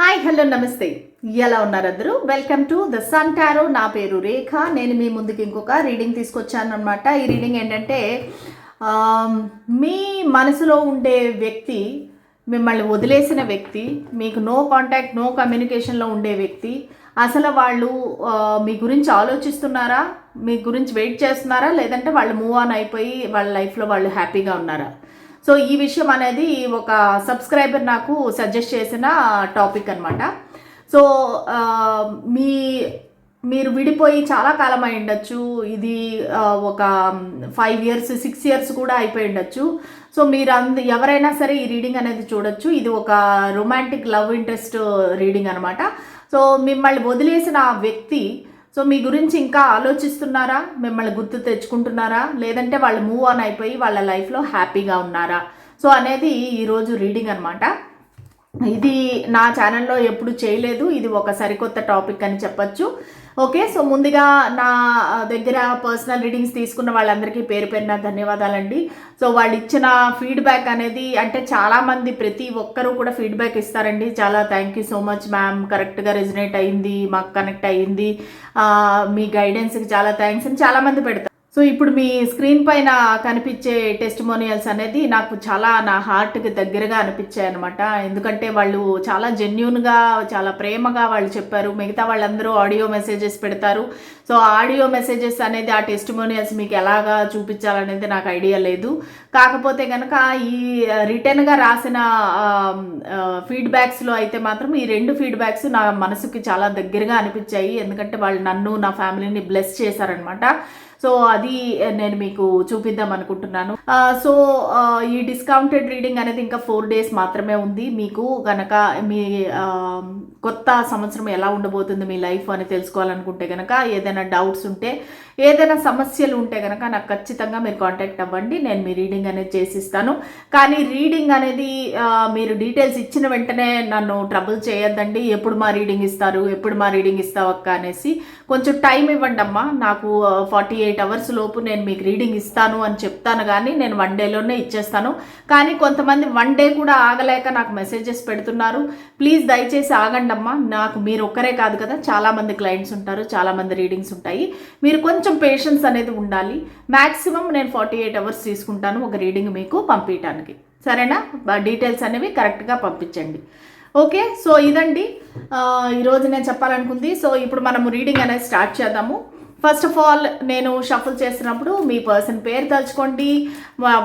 Hi hello నమస్తే. ఎలా ఉన్నారు అందరూ welcome to the Sun Tarot నా పేరు రేఖ. నేను మీ ముందుకి ఇంకొక రీడింగ్ తీసుకొచ్చాను అనమాట ఈ రీడింగ్ ఏంటంటే మీ మనసులో ఉండే వ్యక్తి మిమ్మల్ని వదిలేసిన వ్యక్తి మీకు నో కాంటాక్ట్ నో కమ్యూనికేషన్లో ఉండే వ్యక్తి అసలు వాళ్ళు మీ గురించి ఆలోచిస్తున్నారా? మీ గురించి వెయిట్ చేస్తున్నారా? లేదంటే వాళ్ళు మూవ్ ఆన్ అయిపోయి వాళ్ళ లైఫ్లో వాళ్ళు హ్యాపీగా ఉన్నారా? సో ఈ విషయం అనేది ఒక సబ్స్క్రైబర్ నాకు సజెస్ట్ చేసిన టాపిక్ అనమాట సో మీ మీరు విడిపోయి చాలా కాలం అయి ఉండొచ్చు. ఇది ఒక ఫైవ్ ఇయర్స్ సిక్స్ ఇయర్స్ కూడా అయిపోయి ఉండొచ్చు. సో మీరు అంద ఎవరైనా సరే ఈ రీడింగ్ అనేది చూడొచ్చు. ఇది ఒక రొమాంటిక్ లవ్ ఇంట్రెస్ట్ రీడింగ్ అనమాట సో మిమ్మల్ని వదిలేసిన ఆ వ్యక్తి సో మీ గురించి ఇంకా ఆలోచిస్తున్నారా? మిమ్మల్ని గుర్తు తెచ్చుకుంటున్నారా? లేదంటే వాళ్ళు మూవ్ ఆన్ అయిపోయి వాళ్ళ లైఫ్లో హ్యాపీగా ఉన్నారా? సో అనేది ఈరోజు రీడింగ్ అనమాట ఇది నా ఛానల్లో ఎప్పుడు చేయలేదు. ఇది ఒక సరికొత్త టాపిక్ అని చెప్పొచ్చు. ఓకే సో ముందుగా నా దగ్గర పర్సనల్ రీడింగ్స్ తీసుకున్న వాళ్ళందరికీ పేరు పేరున ధన్యవాదాలండి. సో వాళ్ళు ఇచ్చిన ఫీడ్బ్యాక్ అనేది అంటే చాలామంది ప్రతి ఒక్కరూ కూడా ఫీడ్బ్యాక్ ఇస్తారండి. చాలా thank you so much ma'am. కరెక్ట్గా రెజినేట్ అయ్యింది మాకు కనెక్ట్ అయ్యింది మీ గైడెన్స్కి చాలా థ్యాంక్స్ అని చాలామంది పెడతారు. సో ఇప్పుడు మీ స్క్రీన్ పైన కనిపించే టెస్టిమోనియల్స్ అనేది నాకు చాలా నా హార్ట్కి దగ్గరగా అనిపించాయి అనమాట ఎందుకంటే వాళ్ళు చాలా జెన్యున్గా చాలా ప్రేమగా వాళ్ళు చెప్పారు. మిగతా వాళ్ళందరూ ఆడియో మెసేజెస్ పెడతారు. సో ఆడియో మెసేజెస్ అనేది ఆ టెస్టిమోనియల్స్ మీకు ఎలాగా చూపించాలనేది నాకు ఐడియా లేదు. కాకపోతే కనుక ఈ రిటర్న్గా రాసిన ఫీడ్బ్యాక్స్లో అయితే మాత్రం ఈ రెండు ఫీడ్బ్యాక్స్ నా మనసుకి చాలా దగ్గరగా అనిపించాయి. ఎందుకంటే వాళ్ళు నన్ను నా ఫ్యామిలీని బ్లెస్ చేశారనమాట. సో అది నేను మీకు చూపిద్దాం అనుకుంటున్నాను. సో ఈ డిస్కౌంటెడ్ రీడింగ్ అనేది ఇంకా ఫోర్ డేస్ మాత్రమే ఉంది. మీకు కనుక మీ కొత్త సంవత్సరం ఎలా ఉండబోతుంది మీ లైఫ్ అని తెలుసుకోవాలనుకుంటే కనుక ఏదైనా డౌట్స్ ఉంటే ఏదైనా సమస్యలు ఉంటే కనుక నాకు ఖచ్చితంగా మీరు కాంటాక్ట్ అవ్వండి నేను మీ రీడింగ్ అనేది చేసిస్తాను. కానీ రీడింగ్ అనేది మీరు డీటెయిల్స్ ఇచ్చిన వెంటనే నన్ను ట్రబుల్ చేయొద్దండి. ఎప్పుడు మా రీడింగ్ ఇస్తారు ఎప్పుడు మా రీడింగ్ ఇస్తావు అక్క అనేసి కొంచెం టైం ఇవ్వండి అమ్మా. నాకు ఫార్టీ ఎయిట్ అవర్స్ లోపు నేను మీకు రీడింగ్ ఇస్తాను అని చెప్తాను కానీ నేను వన్ డేలోనే ఇచ్చేస్తాను. కానీ కొంతమంది వన్ డే కూడా ఆగలేక నాకు మెసేజెస్ పెడుతున్నారు. ప్లీజ్ దయచేసి ఆగండి అమ్మా. నాకు మీరు ఒక్కరే కాదు కదా. చాలామంది క్లయింట్స్ ఉంటారు చాలామంది రీడింగ్స్ ఉంటాయి. మీరు కొంచెం పేషెన్స్ అనేది ఉండాలి. మ్యాక్సిమం నేను ఫార్టీ ఎయిట్ అవర్స్ తీసుకుంటాను ఒక రీడింగ్ మీకు పంపించడానికి సరేనా? డీటెయిల్స్ అనేవి కరెక్ట్గా పంపించండి. ఓకే సో ఇదండి. ఈరోజు నేను చెప్పాలనుకుంది. సో ఇప్పుడు మనము రీడింగ్ అనేది స్టార్ట్ చేద్దాము. ఫస్ట్ ఆఫ్ ఆల్ నేను షఫుల్ చేసినప్పుడు మీ పర్సన్ పేరు తలుచుకోండి.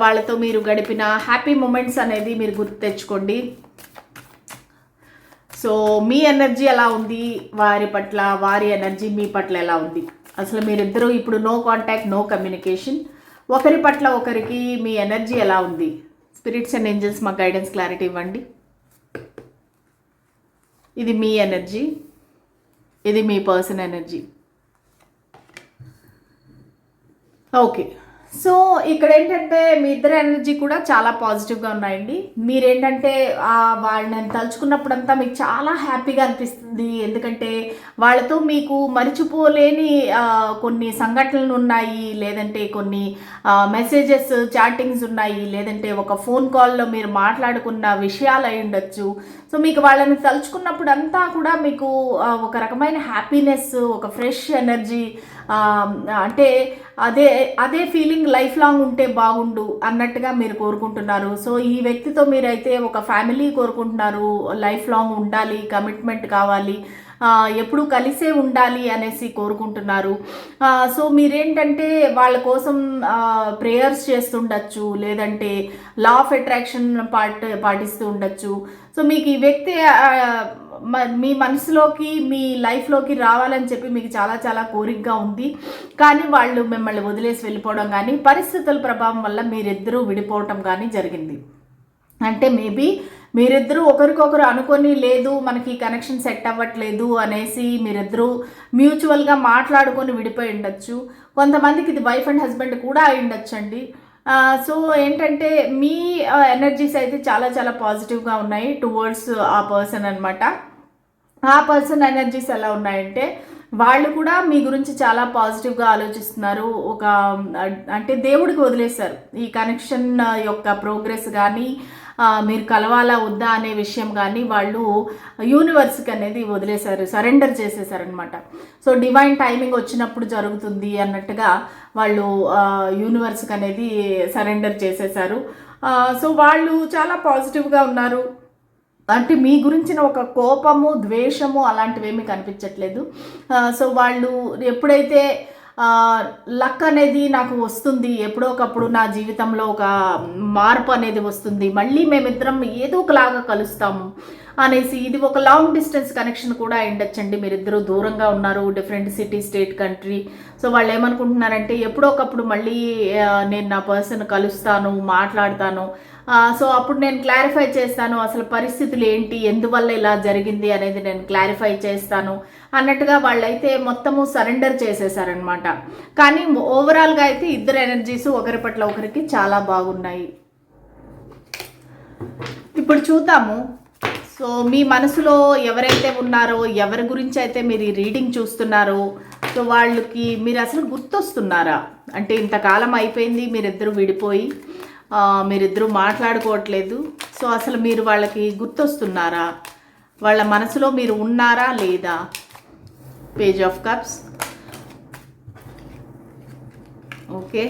వాళ్ళతో మీరు గడిపిన హ్యాపీ మూమెంట్స్ అనేది మీరు గుర్తు తెచ్చుకోండి. సో మీ ఎనర్జీ ఎలా ఉంది? వారి పట్ల వారి ఎనర్జీ మీ పట్ల ఎలా ఉంది? అసలు మీరిద్దరూ ఇప్పుడు నో కాంటాక్ట్ నో కమ్యూనికేషన్ ఒకరి పట్ల ఒకరికి మీ ఎనర్జీ ఎలా ఉంది? స్పిరిట్స్ అండ్ ఏంజల్స్ మాకు గైడెన్స్ క్లారిటీ ఇవ్వండి. ఇది మీ ఎనర్జీ ఇది మీ పర్సన్ ఎనర్జీ ఓకే సో ఇక్కడ ఏంటంటే మీ ఇద్దరు ఎనర్జీ కూడా చాలా పాజిటివ్గా ఉన్నాయండి. మీరేంటంటే వాళ్ళని తలుచుకున్నప్పుడంతా మీకు చాలా హ్యాపీగా అనిపిస్తుంది. ఎందుకంటే వాళ్ళతో మీకు మరిచిపోలేని కొన్ని సంఘటనలు ఉన్నాయి. లేదంటే కొన్ని మెసేజెస్ చాటింగ్స్ ఉన్నాయి. లేదంటే ఒక ఫోన్ కాల్లో మీరు మాట్లాడుకున్న విషయాలు అయి ఉండొచ్చు. సో మీకు వాళ్ళని తలుచుకున్నప్పుడు అంతా కూడా మీకు ఒక రకమైన హ్యాపీనెస్ ఒక ఫ్రెష్ ఎనర్జీ అంటే అదే అదే ఫీలింగ్ లైఫ్ లాంగ్ ఉంటే బాగుండు అన్నట్టుగా మీరు కోరుకుంటున్నారు. సో ఈ వ్యక్తితో మీరైతే ఒక ఫ్యామిలీ కోరుకుంటున్నారు. లైఫ్ లాంగ్ ఉండాలి కమిట్మెంట్ కావాలి ఎప్పుడు కలిసే ఉండాలి అనేసి కోరుకుంటున్నారు. సో మీరేంటంటే వాళ్ళ కోసం ప్రేయర్స్ చేస్తుండొచ్చు లేదంటే లా ఆఫ్ అట్రాక్షన్ పాట్ పాటిస్తూ ఉండొచ్చు. సో మీకు ఈ వ్యక్తి మీ మనసులోకి మీ లైఫ్లోకి రావాలని చెప్పి మీకు చాలా చాలా కోరికగా ఉంది. కానీ వాళ్ళు మిమ్మల్ని వదిలేసి వెళ్ళిపోవడం కానీ పరిస్థితుల ప్రభావం వల్ల మీరిద్దరూ విడిపోవటం కానీ జరిగింది. అంటే మేబీ మీరిద్దరూ ఒకరికొకరు అనుకొని లేదు మనకి కనెక్షన్ సెట్ అవ్వట్లేదు అనేసి మీరిద్దరూ మ్యూచువల్గా మాట్లాడుకొని విడిపోయి ఉండొచ్చు. కొంతమందికి ఇది వైఫ్ అండ్ హస్బెండ్ కూడా అయి ఉండొచ్చండి. సో ఏంటంటే మీ ఎనర్జీస్ అయితే చాలా చాలా పాజిటివ్గా ఉన్నాయి టువర్డ్స్ ఆ పర్సన్ అనమాట ఆ పర్సన్ ఎనర్జీస్ ఎలా ఉన్నాయంటే వాళ్ళు కూడా మీ గురించి చాలా పాజిటివ్గా ఆలోచిస్తున్నారు. ఒక అంటే దేవుడికి వదిలేశారు. ఈ కనెక్షన్ యొక్క ప్రోగ్రెస్ కానీ మీరు కలవాలా వద్దా అనే విషయం కానీ వాళ్ళు యూనివర్స్కి అనేది వదిలేశారు సరెండర్ చేసేసారనమాట సో డివైన్ టైమింగ్ వచ్చినప్పుడు జరుగుతుంది అన్నట్టుగా వాళ్ళు యూనివర్స్కి అనేది సరెండర్ చేసేసారు సో వాళ్ళు చాలా పాజిటివ్గా ఉన్నారు. అంటే మీ గురించిన ఒక కోపము ద్వేషము అలాంటివేమీ కనిపించట్లేదు. సో వాళ్ళు ఎప్పుడైతే లక్ అనేది నాకు వస్తుంది. ఎప్పుడో ఒకప్పుడు నా జీవితంలో ఒక మార్పు అనేది వస్తుంది. మళ్ళీ మేమిద్దరం ఏదో ఒకలాగా కలుస్తాము. అనేసి ఇది ఒక లాంగ్ డిస్టెన్స్ కనెక్షన్ కూడా అయిండొచ్చండి మీరిద్దరూ దూరంగా ఉన్నారు different city state country so వాళ్ళు ఏమనుకుంటున్నారంటే ఎప్పుడో ఒకప్పుడు మళ్ళీ నేను నా పర్సన్ కలుస్తాను మాట్లాడతాను. సో అప్పుడు నేను క్లారిఫై చేస్తాను అసలు పరిస్థితులు ఏంటి ఎందువల్ల ఇలా జరిగింది అనేది నేను క్లారిఫై చేస్తాను అన్నట్టుగా వాళ్ళైతే మొత్తము సరెండర్ చేసేసారనమాట కానీ ఓవరాల్గా అయితే ఇద్దరు ఎనర్జీస్ ఒకరి పట్ల ఒకరికి చాలా బాగున్నాయి. ఇప్పుడు చూద్దాము సో మీ మనసులో ఎవరైతే ఉన్నారో ఎవరి గురించి అయితే మీరు ఈ రీడింగ్ చూస్తున్నారో సో వాళ్ళకి మీరు అసలు గుర్తొస్తున్నారా? అంటే ఇంతకాలం అయిపోయింది మీరిద్దరూ విడిపోయి మీరిద్దరూ మాట్లాడుకోవట్లేదు. సో అసలు మీరు వాళ్ళకి గుర్తొస్తున్నారా? వాళ్ళ మనసులో మీరు ఉన్నారా లేదా? Page of cups okay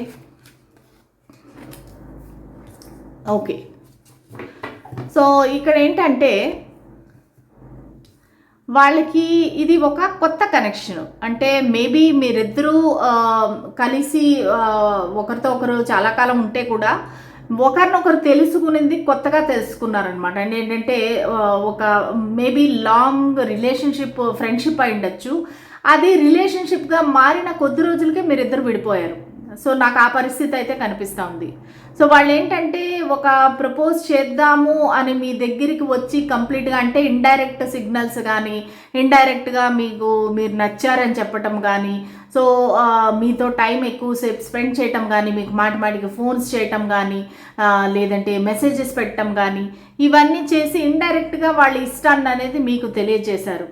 okay so ఇక్కడ ఏంటంటే వాళ్ళకి ఇది ఒక కొత్త కనెక్షన్ అంటే మేబీ మీరిద్దరూ కలిసి ఒకరితో ఒకరు చాలా కాలం ఉంటే కూడా ఒకరినొకరు తెలుసుకునేది కొత్తగా తెలుసుకున్నారనమాట అండ్ ఏంటంటే ఒక మేబీ లాంగ్ రిలేషన్షిప్ ఫ్రెండ్షిప్ అయి ఉండొచ్చు. అది రిలేషన్షిప్గా మారిన కొద్ది రోజులకే మీరిద్దరు విడిపోయారు. సో నాకు ఆ పరిస్థితి అయితే కనిపిస్తూ ఉంది. సో వాళ్ళు ఏంటంటే ఒక ప్రపోజ్ చేద్దాము అని మీ దగ్గరికి వచ్చి కంప్లీట్గా అంటే ఇండైరెక్ట్ సిగ్నల్స్ కానీ ఇండైరెక్ట్గా మీకు మీరు నచ్చారని చెప్పటం కానీ సో మీతో టైం ఎక్కువసేపు స్పెండ్ చేయటం కానీ మీకు మాటి మాటికి ఫోన్స్ చేయటం కానీ లేదంటే మెసేజెస్ పెట్టడం కానీ ఇవన్నీ చేసి ఇండైరెక్ట్గా వాళ్ళ ఇష్టాన్ని అనేది మీకు తెలియజేశారు.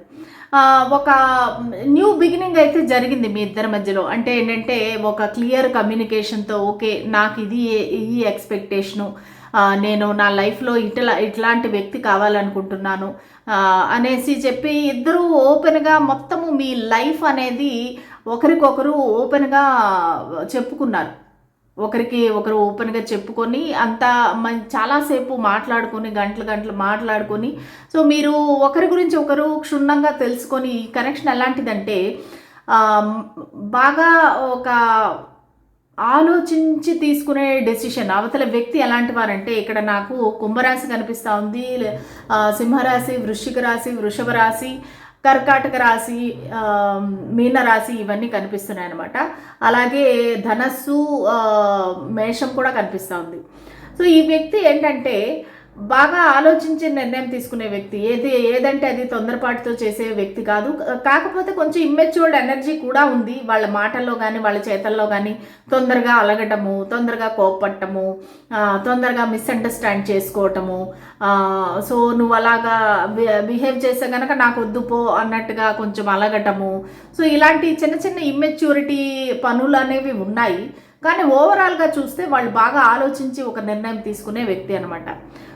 ఒక న్యూ బిగినింగ్ అయితే జరిగింది మీ ఇద్దరి మధ్యలో. అంటే ఏంటంటే ఒక క్లియర్ కమ్యూనికేషన్తో ఓకే నాకు ఇది ఈ ఎక్స్పెక్టేషను నేను నా లైఫ్లో ఇట్లా ఇట్లాంటి వ్యక్తి కావాలనుకుంటున్నాను అనేసి చెప్పి ఇద్దరూ ఓపెన్గా మొత్తము మీ లైఫ్ అనేది ఒకరికొకరు ఓపెన్గా చెప్పుకున్నారు. ఒకరికి ఒకరు ఓపెన్గా చెప్పుకొని అంత మం చాలాసేపు మాట్లాడుకొని గంటలు గంటలు మాట్లాడుకొని. సో మీరు ఒకరి గురించి ఒకరు క్షుణ్ణంగా తెలుసుకొని ఈ కనెక్షన్ ఎలాంటిదంటే బాగా ఒక ఆలోచించి తీసుకునే డెసిషన్ అవతల వ్యక్తి ఎలాంటి వారంటే ఇక్కడ నాకు కుంభరాశి కనిపిస్తూ ఉంది సింహరాశి వృశ్చిక రాశి వృషభ రాశి కర్కాటక రాశి ఆ, మీన రాశి ఇవన్నీ కనిపిస్తున్నాయి అనమాట అలాగే ధనస్సు ఆ, మేషం కూడా కనిపిస్తూ ఉంది. సో ఈ వ్యక్తి ఏంటంటే బాగా ఆలోచించి నిర్ణయం తీసుకునే వ్యక్తి ఏది ఏదంటే అది తొందరపాటుతో చేసే వ్యక్తి కాదు. కాకపోతే కొంచెం ఇమ్మెచ్యూర్డ్ ఎనర్జీ కూడా ఉంది. వాళ్ళ మాటల్లో కానీ వాళ్ళ చేతల్లో కానీ తొందరగా అలగటము తొందరగా కోప్పట్టము తొందరగా మిస్అండర్స్టాండ్ చేసుకోవటము సో నువ్వు అలాగా బిహేవ్ చేస్తే కనుక నాకు వద్దు పో అన్నట్టుగా కొంచెం అలగటము. సో ఇలాంటి చిన్న చిన్న ఇమ్మెచ్యూరిటీ పనులు అనేవి ఉన్నాయి. కానీ ఓవరాల్గా చూస్తే వాళ్ళు బాగా ఆలోచించి ఒక నిర్ణయం తీసుకునే వ్యక్తి అనమాట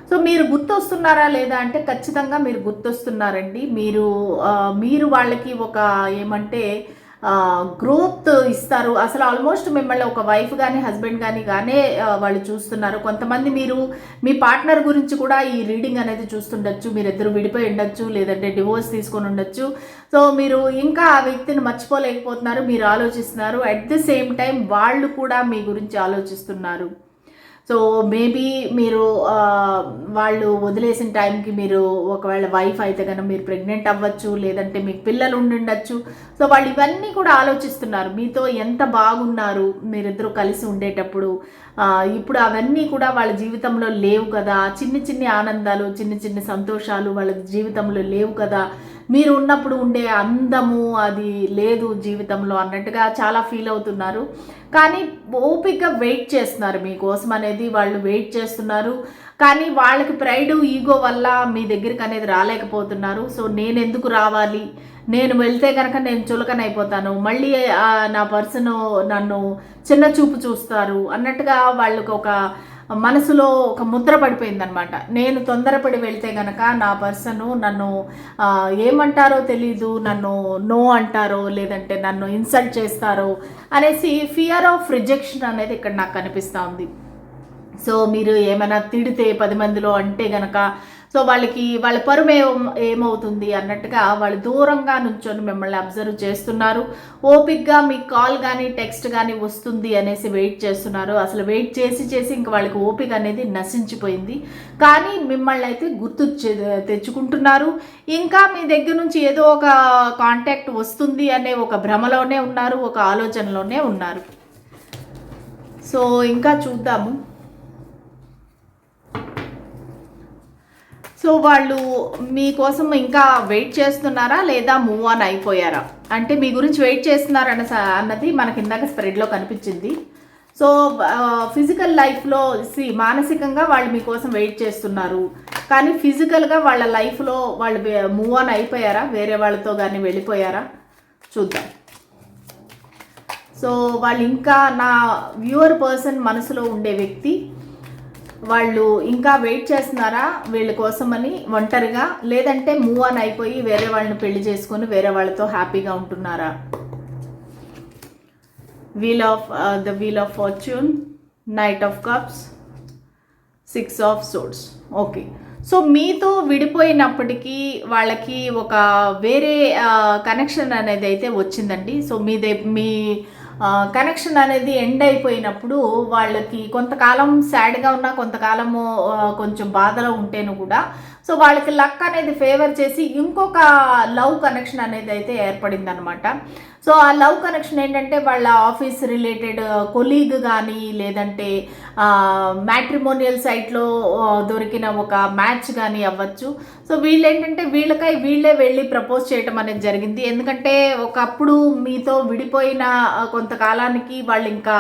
సో మీరు గుర్తొస్తున్నారా లేదా అంటే ఖచ్చితంగా మీరు గుర్తొస్తున్నారండి. మీరు మీరు వాళ్ళకి ఒక ఏమంటే గ్రోత్ ఇస్తారు. అసలు ఆల్మోస్ట్ మిమ్మల్ని ఒక వైఫ్ కానీ హస్బెండ్ కానీ గానే వాళ్ళు చూస్తున్నారు. కొంతమంది మీరు మీ పార్ట్నర్ గురించి కూడా ఈ రీడింగ్ అనేది చూస్తుండొచ్చు. మీరు ఇద్దరు విడిపోయి ఉండొచ్చు లేదంటే డివోర్స్ తీసుకొని ఉండొచ్చు. సో మీరు ఇంకా ఆ వ్యక్తిని మర్చిపోలేకపోతున్నారు. మీరు ఆలోచిస్తున్నారు. అట్ ది సేమ్ టైం వాళ్ళు కూడా మీ గురించి ఆలోచిస్తున్నారు. సో మేబీ మీరు వాళ్ళు వదిలేసిన టైంకి మీరు ఒకవేళ వైఫ్ అయితే కనుక మీరు ప్రెగ్నెంట్ అవ్వచ్చు లేదంటే మీకు పిల్లలు ఉండుండొచ్చు. సో వాళ్ళు ఇవన్నీ కూడా ఆలోచిస్తున్నారు. మీతో ఎంత బాగున్నారు మీరిద్దరూ కలిసి ఉండేటప్పుడు. ఇప్పుడు అవన్నీ కూడా వాళ్ళ జీవితంలో లేవు కదా. చిన్ని చిన్ని ఆనందాలు చిన్ని చిన్ని సంతోషాలు వాళ్ళ జీవితంలో లేవు కదా. మీరు ఉన్నప్పుడు ఉండే అందము అది లేదు జీవితంలో అన్నట్టుగా చాలా ఫీల్ అవుతున్నారు. కానీ ఓపిక వెయిట్ చేస్తున్నారు మీకోసం అనేది వాళ్ళు వెయిట్ చేస్తున్నారు. కానీ వాళ్ళకి ప్రైడ్ ఈగో వల్ల మీ దగ్గరికి అనేది రాలేకపోతున్నారు. సో నేను ఎందుకు రావాలి? నేను వెళ్తే కనుక నేను చులకన అయిపోతాను. మళ్ళీ నా పర్సన్ నన్ను చిన్న చూపు చూస్తారు అన్నట్టుగా వాళ్ళకి ఒక మనసులో ఒక ముద్ర పడిపోయిందనమాట నేను తొందరపడి వెళ్తే గనక నా పర్సను నన్ను ఏమంటారో తెలీదు నన్ను నో అంటారో లేదంటే నన్ను ఇన్సల్ట్ చేస్తారో అనేసి ఫియర్ ఆఫ్ రిజెక్షన్ అనేది ఇక్కడ నాకు కనిపిస్తూ ఉంది. సో మీరు ఏమైనా తిడితే పది మందిలో అంటే గనక సో వాళ్ళకి వాళ్ళ పరువు ఏమవుతుంది అన్నట్టుగా వాళ్ళు దూరంగా నుంచొని మిమ్మల్ని అబ్జర్వ్ చేస్తున్నారు. ఓపిక్గా మీ కాల్ కానీ టెక్స్ట్ కానీ వస్తుంది అనేసి వెయిట్ చేస్తున్నారు. అసలు వెయిట్ చేసి చేసి ఇంకా వాళ్ళకి ఓపిక అనేది నశించిపోయింది. కానీ మిమ్మల్ని అయితే గుర్తు తెచ్చుకుంటున్నారు. ఇంకా మీ దగ్గర నుంచి ఏదో ఒక కాంటాక్ట్ వస్తుంది అనే ఒక భ్రమలోనే ఉన్నారు ఒక ఆలోచనలోనే ఉన్నారు. సో ఇంకా చూద్దాము. సో వాళ్ళు మీకోసం ఇంకా వెయిట్ చేస్తున్నారా లేదా మూవ్ ఆన్ అయిపోయారా? అంటే మీ గురించి వెయిట్ చేస్తున్నారన్న అన్నది మనకి ఇందాక స్ప్రెడ్లో కనిపించింది. సో ఫిజికల్ లైఫ్లో సి మానసికంగా వాళ్ళు మీకోసం వెయిట్ చేస్తున్నారు. కానీ ఫిజికల్గా వాళ్ళ లైఫ్లో వాళ్ళు మూవ్ ఆన్ అయిపోయారా? వేరే వాళ్ళతో కానీ వెళ్ళిపోయారా? చూద్దాం. సో వాళ్ళు ఇంకా నా వ్యూవర్ పర్సన్ మనసులో ఉండే వ్యక్తి వాళ్ళు ఇంకా వెయిట్ చేస్తున్నారా వీళ్ళ కోసమని ఒంటరిగా? లేదంటే మూవ్ ఆన్ అయిపోయి వేరే వాళ్ళని పెళ్ళి చేసుకొని వేరే వాళ్ళతో హ్యాపీగా ఉంటున్నారా? Wheel of the wheel of fortune knight of cups six of swords okay so మీతో విడిపోయినప్పటికీ వాళ్ళకి ఒక వేరే uh, కనెక్షన్ అనేది అయితే వచ్చిందండి. సో మీ మీ కనెక్షన్ అనేది ఎండ్ అయిపోయినప్పుడు వాళ్ళకి కొంతకాలం సాడ్గా ఉన్నా కొంతకాలము కొంచెం బాధలో ఉంటేను కూడా సో వాళ్ళకి లక్ అనేది ఫేవర్ చేసి ఇంకొక లవ్ కనెక్షన్ అనేది అయితే ఏర్పడింది అనమాట సో ఆ లవ్ కనెక్షన్ ఏంటంటే వాళ్ళ ఆఫీస్ రిలేటెడ్ కొలీగ్ కానీ లేదంటే మ్యాట్రిమోనియల్ సైట్లో దొరికిన ఒక మ్యాచ్ కానీ అవ్వచ్చు. సో వీళ్ళు ఏంటంటే వీళ్ళకై వీళ్ళే వెళ్ళి ప్రపోజ్ చేయటం అనేది జరిగింది. ఎందుకంటే ఒకప్పుడు మీతో విడిపోయిన కొంతకాలానికి వాళ్ళు ఇంకా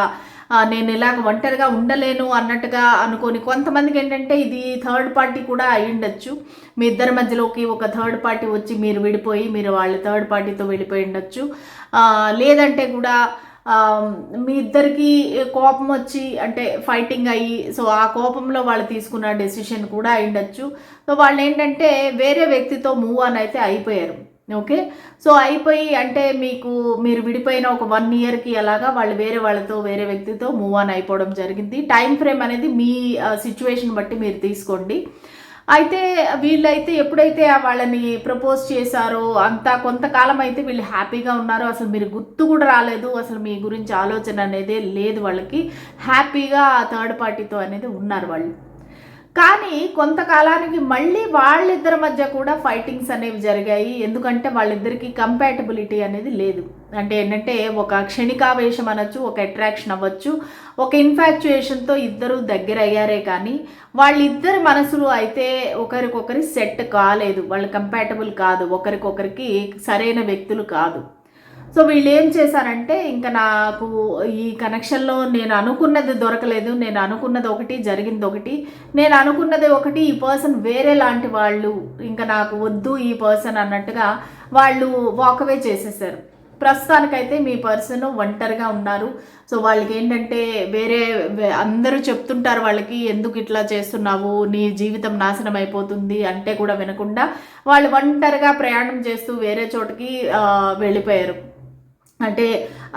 నేను ఇలాగ ఒంటరిగా ఉండలేను అన్నట్టుగా అనుకొని కొంతమందికి ఏంటంటే ఇది థర్డ్ పార్టీ కూడా అయి ఉండొచ్చు. మీ ఇద్దరి మధ్యలోకి ఒక థర్డ్ పార్టీ వచ్చి మీరు విడిపోయి మీరు వాళ్ళ థర్డ్ పార్టీతో వెళ్ళిపోయి ఉండొచ్చు. లేదంటే కూడా మీ ఇద్దరికి కోపం వచ్చి అంటే ఫైటింగ్ అయ్యి సో ఆ కోపంలో వాళ్ళు తీసుకున్న డెసిషన్ కూడా అయ్యుండొచ్చు సో వాళ్ళు ఏంటంటే వేరే వ్యక్తితో మూవ్ ఆన్ అయితే అయిపోయారు. ఓకే? సో అయిపోయి అంటే మీకు మీరు విడిపోయిన ఒక వన్ ఇయర్కి అలాగా వాళ్ళు వేరే వాళ్ళతో వేరే వ్యక్తితో మూవ్ ఆన్ అయిపోవడం జరిగింది. టైం ఫ్రేమ్ అనేది మీ సిచ్యువేషన్ బట్టి మీరు తీసుకోండి. అయితే వీళ్ళైతే ఎప్పుడైతే వాళ్ళని ప్రపోజ్ చేశారో అంత కొంతకాలం అయితే వీళ్ళు హ్యాపీగా ఉన్నారో అసలు మీరు గుర్తు కూడా రాలేదు. అసలు మీ గురించి ఆలోచన అనేది లేదు వాళ్ళకి. హ్యాపీగా ఆ థర్డ్ పార్టీతో అనేది ఉన్నారు వాళ్ళు. కానీ కొంతకాలానికి మళ్ళీ వాళ్ళిద్దరి మధ్య కూడా ఫైటింగ్స్ అనేవి జరిగాయి. ఎందుకంటే వాళ్ళిద్దరికి కంపాటబిలిటీ అనేది లేదు. అంటే ఏంటంటే ఒక క్షణికావేశం అనొచ్చు ఒక అట్రాక్షన్ అవ్వచ్చు ఒక ఇన్ఫాక్చుయేషన్తో ఇద్దరు దగ్గర అయ్యారే కానీ వాళ్ళిద్దరి మనసులు అయితే ఒకరికొకరి సెట్ కాలేదు. వాళ్ళు కంపాటబుల్ కాదు. ఒకరికొకరికి సరైన వ్యక్తులు కాదు. సో వీళ్ళు ఏం చేశారంటే ఇంకా నాకు ఈ కనెక్షన్లో నేను అనుకున్నది దొరకలేదు నేను అనుకున్నది ఒకటి జరిగింది ఒకటి. నేను అనుకున్నది ఒకటి ఈ పర్సన్ వేరే లాంటి వాళ్ళు ఇంకా నాకు వద్దు ఈ పర్సన్ అన్నట్టుగా వాళ్ళు వాకవే చేసేసారు. ప్రస్తుతానికైతే మీ పర్సన్ ఒంటరిగా ఉన్నారు. సో వాళ్ళకి ఏంటంటే వేరే అందరూ చెప్తుంటారు వాళ్ళకి ఎందుకు ఇట్లా చేస్తున్నావు? నీ జీవితం నాశనం అయిపోతుంది అంటే కూడా వినకుండా వాళ్ళు ఒంటరిగా ప్రయాణం చేస్తూ వేరే చోటకి వెళ్ళిపోయారు. అంటే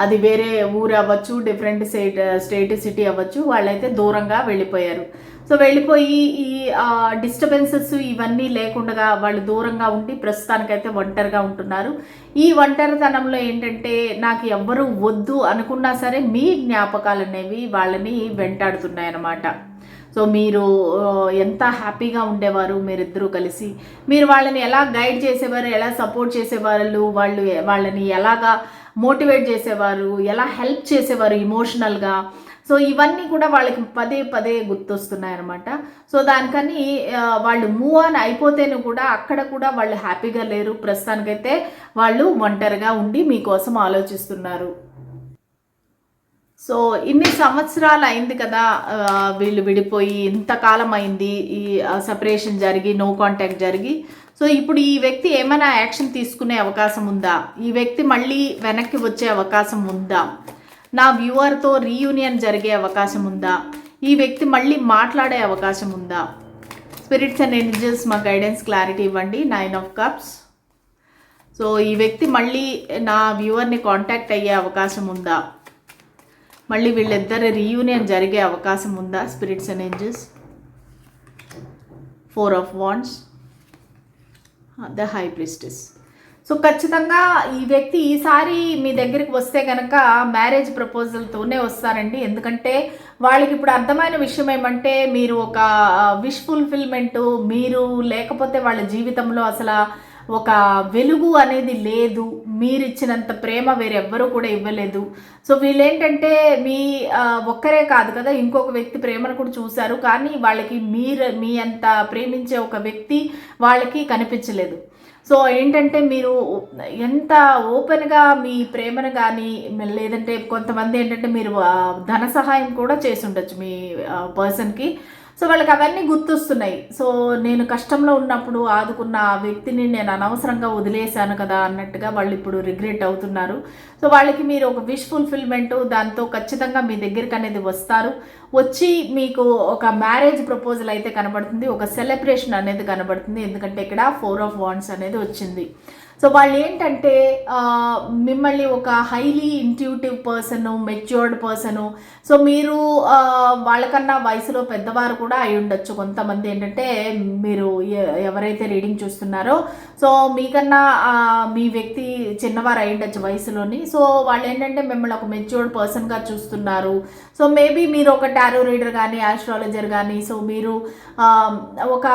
అది వేరే ఊరు అవ్వచ్చు డిఫరెంట్ స్టేట్ స్టేట్ సిటీ అవ్వచ్చు వాళ్ళైతే దూరంగా వెళ్ళిపోయారు. సో వెళ్ళిపోయి ఈ డిస్టర్బెన్సెస్ ఇవన్నీ లేకుండా వాళ్ళు దూరంగా ఉండి ప్రస్తుతానికైతే ఒంటరిగా ఉంటున్నారు. ఈ ఒంటరితనంలో ఏంటంటే నాకు ఎవ్వరూ వద్దు అనుకున్నా సరే మీ జ్ఞాపకాలు అనేవి వాళ్ళని వెంటాడుతున్నాయి అన్నమాట సో మీరు ఎంత హ్యాపీగా ఉండేవారు మీరిద్దరూ కలిసి? మీరు వాళ్ళని ఎలా గైడ్ చేసేవారు? ఎలా సపోర్ట్ చేసేవాళ్ళు? వాళ్ళు వాళ్ళని ఎలాగా మోటివేట్ చేసేవారు ఎలా హెల్ప్ చేసేవారు ఇమోషనల్గా సో ఇవన్నీ కూడా వాళ్ళకి పదే పదే గుర్తొస్తున్నాయి అనమాట సో దానికని వాళ్ళు మూవ్ ఆన్ అయిపోతేనే కూడా అక్కడ కూడా వాళ్ళు హ్యాపీగా లేరు. ప్రస్తుతానికైతే వాళ్ళు ఒంటరిగా ఉండి మీకోసం ఆలోచిస్తున్నారు. సో ఇన్ని సంవత్సరాలు అయింది కదా వీళ్ళు విడిపోయి ఇంతకాలం అయింది ఈ సపరేషన్ జరిగి నో కాంటాక్ట్ జరిగి. సో ఇప్పుడు ఈ వ్యక్తి ఏమైనా యాక్షన్ తీసుకునే అవకాశం ఉందా? ఈ వ్యక్తి మళ్ళీ వెనక్కి వచ్చే అవకాశం ఉందా? నా వ్యూవర్తో రీయూనియన్ జరిగే అవకాశం ఉందా? ఈ వ్యక్తి మళ్ళీ మాట్లాడే అవకాశం ఉందా? స్పిరిట్స్ అండ్ ఏంజల్స్ మా గైడెన్స్ క్లారిటీ ఇవ్వండి. Nine of cups. సో ఈ వ్యక్తి మళ్ళీ నా వ్యూవర్ని కాంటాక్ట్ అయ్యే అవకాశం ఉందా? మళ్ళీ వీళ్ళిద్దరి రీయూనియన్ జరిగే అవకాశం ఉందా? Spirits and angels four of wands. The high priestess so ఖచ్చితంగా ఈ వ్యక్తి ఈసారి మీ దగ్గరికి వస్తే కనుక మ్యారేజ్ ప్రపోజల్తోనే వస్తారండి. ఎందుకంటే వాళ్ళకి ఇప్పుడు అర్థమైన విషయం ఏమంటే మీరు ఒక uh, విష్ ఫుల్ఫిల్మెంట్ మీరు లేకపోతే వాళ్ళ జీవితంలో అసలు ఒక వెలుగు అనేది లేదు. మీరు ఇచ్చినంత ప్రేమ వేరెవ్వరూ కూడా ఇవ్వలేదు. సో వీళ్ళేంటంటే మీ ఒక్కరే కాదు కదా ఇంకొక వ్యక్తి ప్రేమను కూడా చూశారు. కానీ వాళ్ళకి మీరు మీ అంత ప్రేమించే ఒక వ్యక్తి వాళ్ళకి కనిపించలేదు. సో ఏంటంటే మీరు ఎంత ఓపెన్గా మీ ప్రేమను కానీ లేదంటే కొంతమంది ఏంటంటే మీరు ధన సహాయం కూడా చేసి ఉండొచ్చు మీ పర్సన్కి. సో వాళ్ళకి అవన్నీ గుర్తొస్తున్నాయి. సో నేను కష్టంలో ఉన్నప్పుడు ఆదుకున్న ఆ వ్యక్తిని నేను అనవసరంగా వదిలేశాను కదా అన్నట్టుగా వాళ్ళు ఇప్పుడు రిగ్రెట్ అవుతున్నారు. సో వాళ్ళకి మీరు ఒక విష్ ఫుల్ఫిల్మెంట్ దాంతో ఖచ్చితంగా మీ దగ్గరికి అనేది వస్తారు. వచ్చి మీకు ఒక మ్యారేజ్ ప్రపోజల్ అయితే కనబడుతుంది ఒక సెలబ్రేషన్ అనేది కనబడుతుంది. ఎందుకంటే ఇక్కడ ఫోర్ ఆఫ్ వాండ్స్ అనేది వచ్చింది. సో వాళ్ళు ఏంటంటే మిమ్మల్ని ఒక highly intuitive person matured person so మీరు వాళ్ళకన్నా వయసులో పెద్దవారు కూడా అయి ఉండొచ్చు. కొంతమంది ఏంటంటే మీరు ఎవరైతే రీడింగ్ చూస్తున్నారో సో మీకన్నా మీ వ్యక్తి చిన్నవారు అయి ఉండొచ్చు వయసులోని. సో వాళ్ళు ఏంటంటే మిమ్మల్ని ఒక మెచ్యూర్డ్ పర్సన్గా చూస్తున్నారు. సో మేబీ మీరు ఒక టారో రీడర్ కానీ ఆస్ట్రాలజర్ కానీ సో మీరు ఒక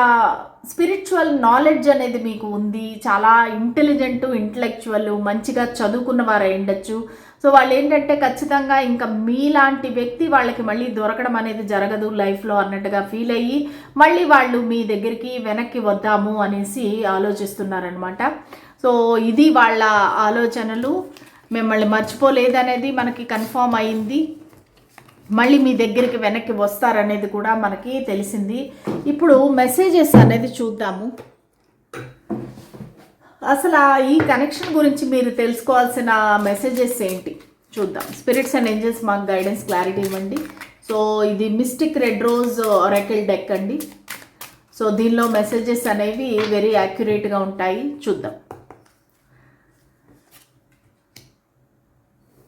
స్పిరిచువల్ నాలెడ్జ్ అనేది మీకు ఉంది. చాలా ఇంటెలిజెంట్ ఇంటలెక్చువల్ మంచిగా చదువుకున్న వారు ఉండొచ్చు. సో వాళ్ళు ఏంటంటే ఖచ్చితంగా ఇంకా మీలాంటి వ్యక్తి వాళ్ళకి మళ్ళీ దొరకడం అనేది జరగదు లైఫ్లో అన్నట్టుగా ఫీల్ అయ్యి మళ్ళీ వాళ్ళు మీ దగ్గరికి వెనక్కి వద్దాము అనేసి ఆలోచిస్తున్నారనమాట సో ఇది వాళ్ళ ఆలోచనలు. మిమ్మల్ని మర్చిపోలేదనేది మనకి కన్ఫామ్ అయింది. మళ్ళీ మీ దగ్గరికి వెనక్కి వస్తారనేది కూడా మనకి తెలిసింది. ఇప్పుడు మెసేజెస్ అనేది చూద్దాము. అసలు ఈ కనెక్షన్ గురించి మీరు తెలుసుకోవాల్సిన మెసేజెస్ ఏంటి? చూద్దాం. స్పిరిట్స్ అండ్ ఏంజల్స్ మాకు గైడెన్స్ క్లారిటీ ఇవ్వండి. సో ఇది mystic red rose oracle deck అండి. సో దీనిలో మెసేజెస్ అనేవి వెరీ యాక్యురేట్గా ఉంటాయి. చూద్దాం.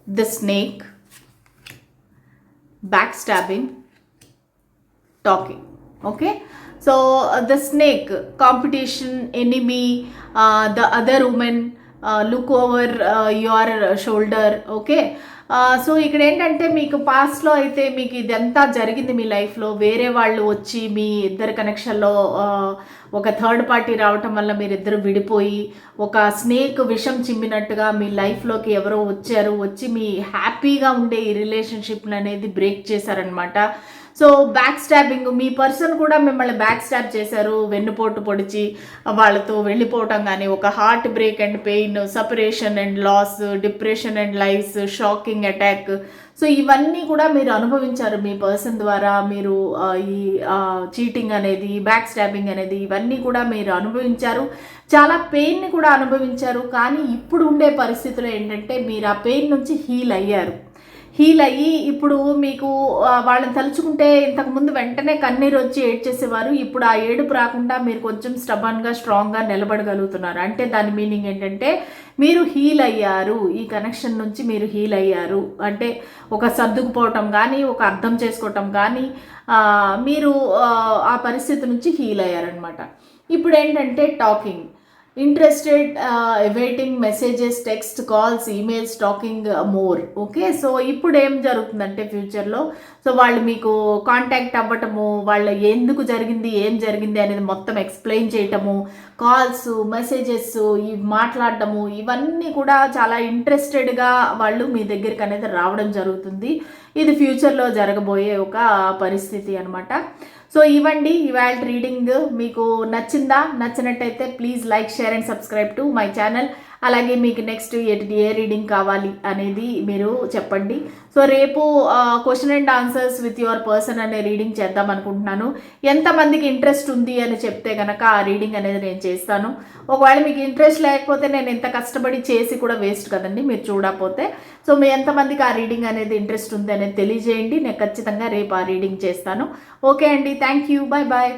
The snake back stabbing talking okay so the snake competition enemy the other woman look over your shoulder okay so ఇక్కడ ఏంటంటే మీకు పాస్ట్లో అయితే మీకు ఇదంతా జరిగింది మీ లైఫ్లో వేరే వాళ్ళు వచ్చి మీ ఇద్దరు కనెక్షన్లో ఒక థర్డ్ పార్టీ రావటం వల్ల మీరిద్దరు విడిపోయి ఒక స్నేక్ విషం చిమ్మినట్టుగా మీ లైఫ్లోకి ఎవరో వచ్చారు వచ్చి మీ హ్యాపీగా ఉండే ఈ రిలేషన్షిప్ని అనేది బ్రేక్ చేశారనమాట సో బ్యాక్ స్టాబింగ్ మీ పర్సన్ కూడా మిమ్మల్ని బ్యాక్ స్టాబ్ చేశారు వెన్నుపోటు పొడిచి వాళ్ళతో వెళ్ళిపోవటం కానీ ఒక heart break and pain separation and loss depression and life's shocking attack so ఇవన్నీ కూడా మీరు అనుభవించారు మీ పర్సన్ ద్వారా మీరు ఈ చీటింగ్ అనేది బ్యాక్ స్టాబింగ్ అనేది ఇవన్నీ కూడా మీరు అనుభవించారు. చాలా పెయిన్ని కూడా అనుభవించారు. కానీ ఇప్పుడు ఉండే పరిస్థితులు ఏంటంటే మీరు ఆ పెయిన్ నుంచి హీల్ అయ్యారు. హీల్ అయ్యి ఇప్పుడు మీకు వాళ్ళని తలుచుకుంటే ఇంతకుముందు వెంటనే కన్నీరు వచ్చి ఏడ్చేసేవారు. ఇప్పుడు ఆ ఏడుపు రాకుండా మీరు కొంచెం స్టబన్గా స్ట్రాంగ్గా నిలబడగలుగుతున్నారు. అంటే దాని మీనింగ్ ఏంటంటే మీరు హీల్ అయ్యారు. ఈ కనెక్షన్ నుంచి మీరు హీల్ అయ్యారు. అంటే ఒక సర్దుకుపోవటం కానీ ఒక అర్థం చేసుకోవటం కానీ మీరు ఆ పరిస్థితి నుంచి హీల్ అయ్యారనమాట ఇప్పుడు ఏంటంటే talking. Interested waiting messages text calls emails talking more okay so ఇప్పుడు ఏం జరుగుతుందంటే ఫ్యూచర్లో సో వాళ్ళు మీకు కాంటాక్ట్ అవ్వటము వాళ్ళ ఎందుకు జరిగింది ఏం జరిగింది అనేది మొత్తం ఎక్స్ప్లెయిన్ చేయటము కాల్స్ మెసేజెస్ ఇవి మాట్లాడటము ఇవన్నీ కూడా చాలా ఇంట్రెస్టెడ్గా వాళ్ళు మీ దగ్గరికి అనేది రావడం జరుగుతుంది. ఇది ఫ్యూచర్లో జరగబోయే ఒక పరిస్థితి అనమాట సో ఇవ్వండి ఇవాళ రీడింగ్ మీకు నచ్చిందా? నచ్చినట్టయితే please like share and subscribe to my channel అలాగే మీకు నెక్స్ట్ ఏ రీడింగ్ కావాలి అనేది మీరు చెప్పండి. సో రేపు question and answers with your person అనే రీడింగ్ చేద్దాం అనుకుంటున్నాను. ఎంతమందికి ఇంట్రెస్ట్ ఉంది అని చెప్తే కనుక ఆ రీడింగ్ అనేది నేను చేస్తాను. ఒకవేళ మీకు ఇంట్రెస్ట్ లేకపోతే నేను ఎంత కష్టపడి చేసి కూడా వేస్ట్ కదండి మీరు చూడకపోతే. సో మీ ఎంతమందికి ఆ రీడింగ్ అనేది ఇంట్రెస్ట్ ఉంది అనేది తెలియజేయండి. నేను ఖచ్చితంగా రేపు ఆ రీడింగ్ చేస్తాను. ఓకే అండి థ్యాంక్ యూ బాయ్ బాయ్